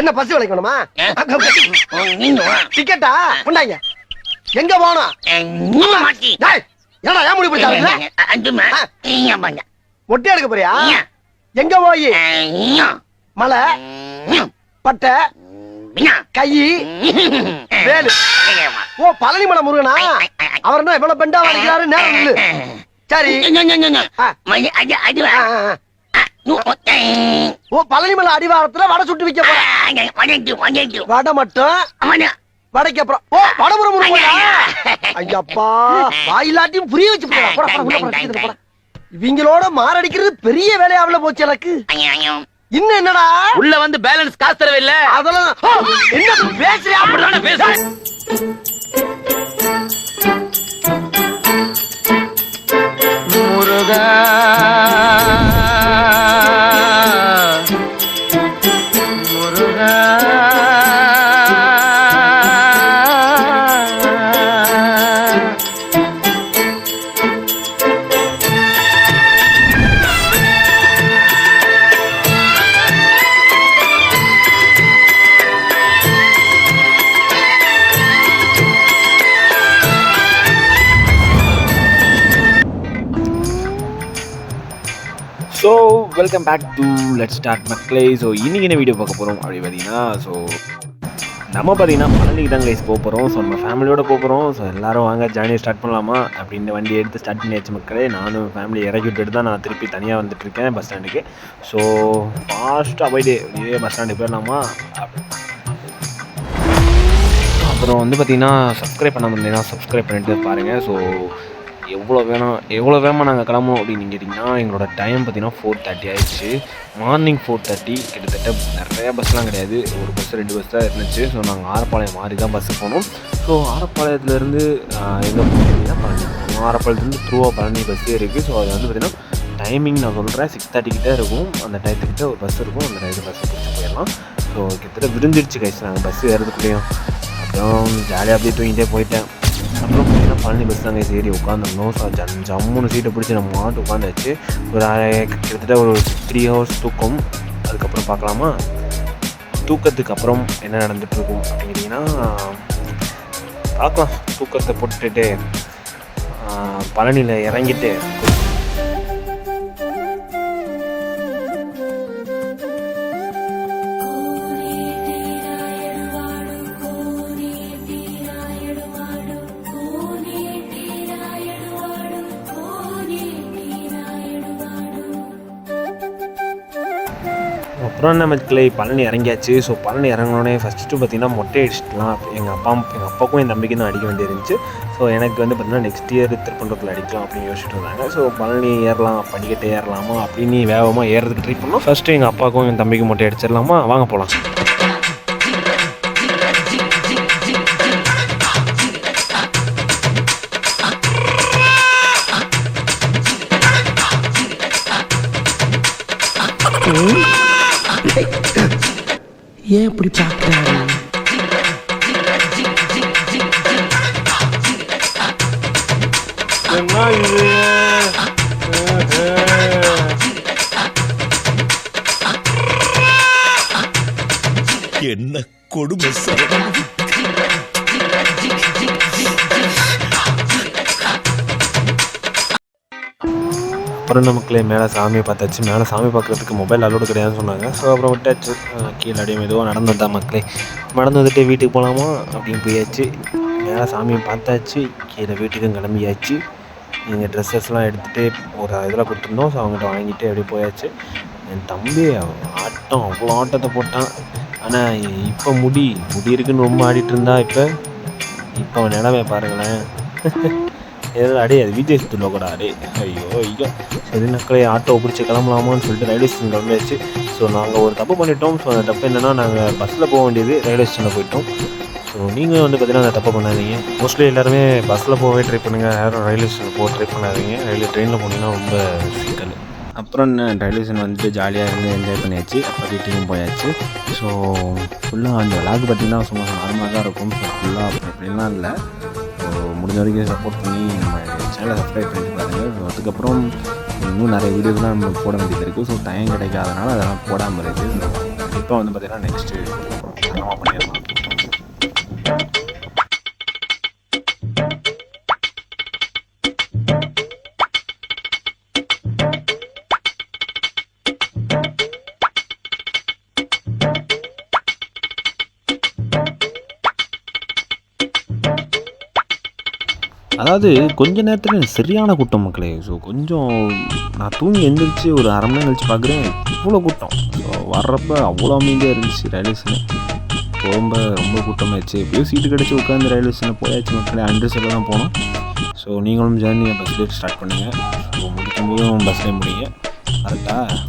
என்ன பஸ் விளைக்கணுமா? டிக்கெட்டா? கொண்டாங்க. எங்க போனோம் ஏன்டா ஏன் முடி பிடிச்சாங்க அதுமா நீங்க பண்ண மொட்டை எடுக்க போறியா? எங்க போய்? மலை பட்டை? கை வேலு. ஓ பழனி மலை முருகனா அவர் என்ன இவ்வளவு பெண்டா வளைக்கிறாரு நேரம் சரி. ஓ பழனி மலை அடிவாரத்துல வடை சுட்டு விக்க போற. வடை மட்டும் வடைக்கு அப்புறம். ஓ முருகனா ஐயப்பா வாயிலாட்டியும் புரிய வச்சு. இவங்களோட மாரடிக்கிறது பெரிய வேலையாவில போச்சு எனக்கு. இன்னும் என்னடா? உள்ள வந்து பேலன்ஸ் காசு தரவே இல்ல. அதெல்லாம் என்ன பேசுறியா? அப்படிதானே பேசுறேன். Welcome back to let start மக்களே ஸோ இன்றைக்கி என்ன வீடியோ பார்க்க போகிறோம் அப்படி பார்த்தீங்கன்னா ஸோ நம்ம பார்த்தீங்கன்னா பழனிக்கு தான் கைஸ் போக போகிறோம் ஸோ நம்ம ஃபேமிலியோட போக போகிறோம் ஸோ எல்லோரும் வாங்க ஜேர்னி ஸ்டார்ட் பண்ணலாமா? அப்படின்னு வண்டி எடுத்து ஸ்டார்ட் பண்ணியாச்சு மக்களே. நானும் ஃபேமிலி இறக்கி விட்டுட்டு தான் நான் திருப்பி தனியாக வந்துட்டுருக்கேன் பஸ் ஸ்டாண்டுக்கு ஸோ ஃபாஸ்ட்டாக போயிட்டு இதே பஸ் ஸ்டாண்டுக்கு போயிடலாமா? அப்புறம் வந்து பார்த்தீங்கன்னா சப்ஸ்கிரைப் பண்ண முடியலன்னா சப்ஸ்கிரைப் பண்ணிட்டு பாருங்கள் ஸோ எவ்வளோ வேணும் எவ்வளோ வேகமாக நாங்கள் கிளம்புவோம் அப்படின்னு கேட்டிங்கன்னா எங்களோட டைம் பார்த்தீங்கன்னா ஃபோர் தேர்ட்டி ஆயிடுச்சு. மார்னிங் ஃபோர் தேர்ட்டி கிட்டத்தட்ட நிறைய பஸ்லாம் கிடையாது. ஒரு பஸ் ரெண்டு பஸ் தான் இருந்துச்சு. ஸோ நாங்கள் ஆரப்பாளையம் மாறி தான் பஸ்ஸு போனோம். ஸோ ஆரப்பாளையத்துலேருந்து எங்கே போகணும் பழனி. போகணும் ஆரப்பாளையத்துலேருந்து த்ரூவாக பழனி பஸ்ஸே இருக்குது ஸோ அது வந்து பார்த்திங்கன்னா டைமிங் நான் சொல்கிறேன் சிக்ஸ் தேர்ட்டி கிட்டே இருக்கும். அந்த டயத்துக்கிட்ட ஒரு பஸ் இருக்கும். அந்த டயத்து பஸ்ஸை பிடிச்சி போயிடலாம். ஸோ கிட்டத்தட்ட விரிஞ்சிருச்சு கைஸ் நாங்கள் பஸ் ஏறதுக்குள்ளேயும். அப்புறம் ஜாலியாக அப்படியே தூங்கிட்டே போயிட்டேன். அப்புறம் பழனி பஸ் தாங்க சரி உட்காந்துருந்தோம் ஸோ ஜம் ஜம்முன்னு சீட்டை பிடிச்சி நம்ம மாட்டு உட்காந்தாச்சு. ஒரு கிட்டத்தட்ட ஒரு த்ரீ ஹவர்ஸ் தூக்கம். அதுக்கப்புறம் பார்க்கலாமா? தூக்கத்துக்கு அப்புறம் என்ன நடந்துகிட்ருக்கும் அப்படின்னா பார்க்கலாம். தூக்கத்தை போட்டுட்டு பழனியில் இறங்கிட்டு அப்புறம் நம்ம கிளை பழனி இறங்கியாச்சு. ஸோ பழனி இறங்கினோடனே ஃபஸ்ட்டு பார்த்தீங்கன்னா மொட்டை அடிச்சிட்டலாம் எங்கள் அப்பா எங்கள் அப்பாவுக்கும் என் தம்பிக்கு தான் அடிக்க வேண்டியிருந்துச்சு. ஸோ எனக்கு வந்து பார்த்தீங்கன்னா நெக்ஸ்ட் இயர் திருப்பண்டத்தில் அடிக்கலாம் அப்படின்னு யோசிச்சுட்டு இருந்தாங்க. ஸோ பழனி ஏறலாம் படிக்கட்டு ஏறலாமா அப்படின்னு வேகமாக ஏறதுக்கு ட்ரை பண்ணோம். ஃபஸ்ட்டு எங்கள் அப்பாவுக்கும் என் தம்பிக்கும் மொட்டை அடிச்சிடலாமா? வாங்க போகலாம் ஏன் இப்படி பாக்குறாரு என்ன இது? என்ன கொடுமை சரவணன் அப்புறம் நமக்குள்ளே மேலே சாமி பார்த்தாச்சு. மேலே சாமி பார்க்குறதுக்கு மொபைல் அலோடு கிடையாதுன்னு சொன்னாங்க. ஸோ அப்புறம் விட்டாச்சு. கீழே அப்படியே மெதுவாக நடந்து வந்தா மக்களே. நடந்து வந்துட்டு வீட்டுக்கு போகலாமா அப்படின்னு போயாச்சு. மேலே சாமியை பார்த்தாச்சு. கீழே வீட்டுக்கும் கிளம்பியாச்சு. எங்கள் ட்ரெஸ்ஸஸ்லாம் எடுத்துகிட்டு ஒரு இதில் கொடுத்துருந்தோம். ஸோ அவங்ககிட்ட வாங்கிட்டு அப்படியே போயாச்சு. என் தம்பி ஆட்டம் அவ்வளோ ஆட்டத்தை போட்டான். ஆனால் இப்போ முடி முடி இருக்குன்னு ரொம்ப ஆடிட்டு இருந்தா இப்போ? இப்போ அவன் நிலமை பாருங்களேன். ஏதோ அடே அது விஜய் சுற்றுல கூட அடே ஐயோ ஐயோ. சரி நக்களை ஆட்டோ பிடிச்சி கிளம்பலாமான்னு சொல்லிட்டு ரயில்வே ஸ்டேஷன் கிளம்பியாச்சு. ஸோ நாங்கள் ஒரு தப்பு பண்ணிட்டோம். ஸோ அந்த தப்பு என்னென்னா நாங்கள் பஸ்ஸில் போக வேண்டியது ரயில்வே ஸ்டேஷனில் போயிட்டோம். ஸோ நீங்கள் வந்து பார்த்தீங்கன்னா அந்த தப்பை பண்ணாதீங்க. மோஸ்ட்லி எல்லாருமே பஸ்ஸில் போகவே ட்ரை பண்ணுங்கள் யாரும் ரயில்வே ஸ்டேஷன் போக ட்ரை பண்ணாதீங்க. ரயில்வே ட்ரெயினில் போனீங்கன்னா ரொம்ப சிக்கல். அப்புறம் என்ன ரயில்வே ஸ்டேஷன் வந்துட்டு ஜாலியாக இருந்து என்ஜாய் பண்ணியாச்சு. அப்போ வீட்டுக்கும் போயாச்சு. ஸோ ஃபுல்லாக அந்த விளாக் பார்த்திங்கன்னா சும்மா நார்மலாக தான் இருக்கும். ஸோ ஃபுல்லாக அப்படிலாம் இல்லை. முடிஞ்ச வரைக்கும் சப்போர்ட் பண்ணி நம்ம சேனலை சப்ஸ்கிரைப் பண்ணிட்டு பாருங்கள் அதுக்கப்புறம் இன்னும் நிறைய வீடியோஸ்லாம் நம்ம போட வேண்டியது இருக்குது ஸோ டைம் கிடைக்காதனால அதெல்லாம் போடாமல் இருக்குது இப்போ வந்து பார்த்திங்கன்னா நெக்ஸ்ட்டு நம்ம பண்ணிடலாம் அதாவது கொஞ்ச நேரத்தில் சரியான கூட்டம் மக்களே. ஸோ கொஞ்சம் நான் தூங்கி எழுந்திரிச்சு ஒரு அரை மணி நேரம் கழிச்சு பார்க்குறேன் இவ்வளோ கூட்டம். ஸோ வர்றப்ப அவ்வளோ அமைதியாக இருந்துச்சு ரயில்வே ஸ்டேஷன் ரொம்ப ரொம்ப கூட்டமாகிடுச்சு எப்படியோ சீட்டு கிடச்சி உட்காந்து ரயில்வே ஸ்டேஷனில் போயாச்சு மக்களே. அன்று செல்ல தான் போனோம். ஸோ நீங்களும் ஜேர்னியை பஸ்லேயே ஸ்டார்ட் பண்ணுங்கள் ஸோ முடிக்கும்போதும் பஸ்லேயே முடியுங்க. கரெக்டாக